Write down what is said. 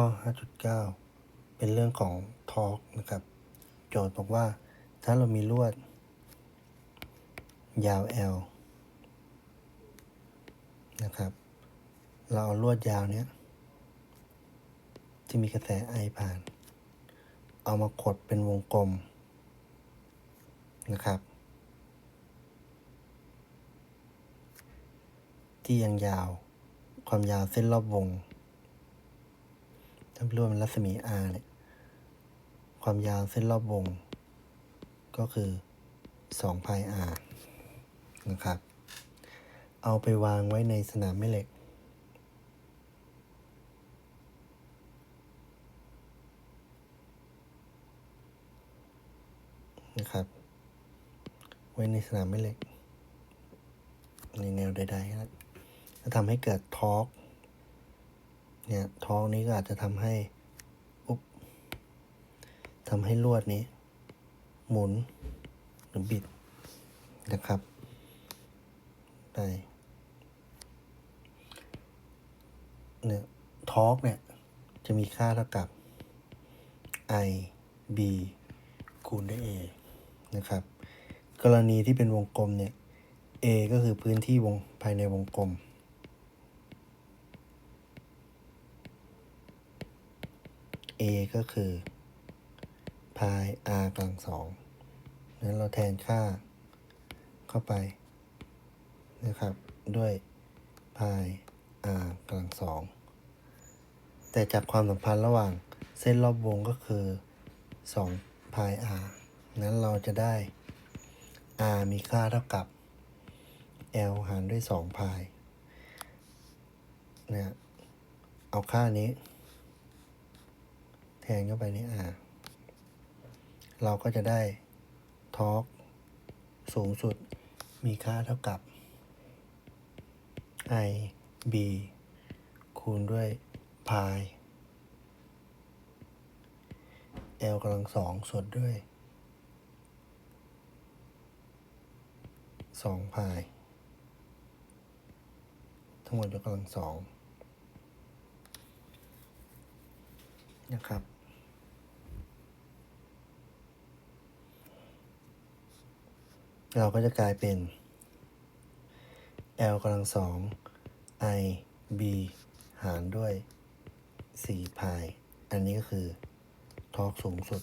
ข้อ 5.9 เป็นเรื่องของทอร์กนะครับ โจทย์บอกว่าถ้าเรามีลวด ยาว L นะครับ เราเอาลวดยาวเนี้ยที่มีกระแสไอผ่าน เอามากดเป็นวงกลมนะครับ ที่ยังยาวความยาวเส้นรอบวง ถ้าเป็นวนรัศมี R เนี่ย ความยาวเส้นรอบวง ก็คือ2 pi r นะครับ เอาไปวางไว้ในสนามแม่เหล็ก นะครับ ไว้ในสนามแม่เหล็ก ในแนวใดๆนะจะทำให้เกิดทอร์ก เนี่ยท้อร์กนี้ก็อาจจะทำให้อุ๊บทำให้ลวดนี้ หมุนหรือบิดนะครับได้เนี่ยทอร์กเนี่ยจะมีค่าเท่ากับ i b คูณด้วย a นะครับ กรณีที่เป็นวงกลมเนี่ย a ก็คือพื้นที่วงภายในวงกลม a ก็คือพาย r กำลังสองนั้นเราแทนค่าเข้าไปนะครับ ด้วยพาย r กำลังสองแต่จากความสัมพันธ์ระหว่างเส้นรอบวงก็คือ2พาย r นั้นเราจะได้ r มีค่าเท่ากับ l หารด้วย2พายเนี่ยเอาค่านี้ นเข้าไปใน r เราก็จะได้ทอร์กสูงสุดมีค่าเท่ากับ i b คูณด้วยพาย l กำลังสองส่วนด้วยสองพาย ทั้งหมดยกกำลังสองนะครับ เราก็จะกลายเป็น l กำลังสอง i b หารด้วย4พาย อันนี้ก็คือทอร์กสูงสุด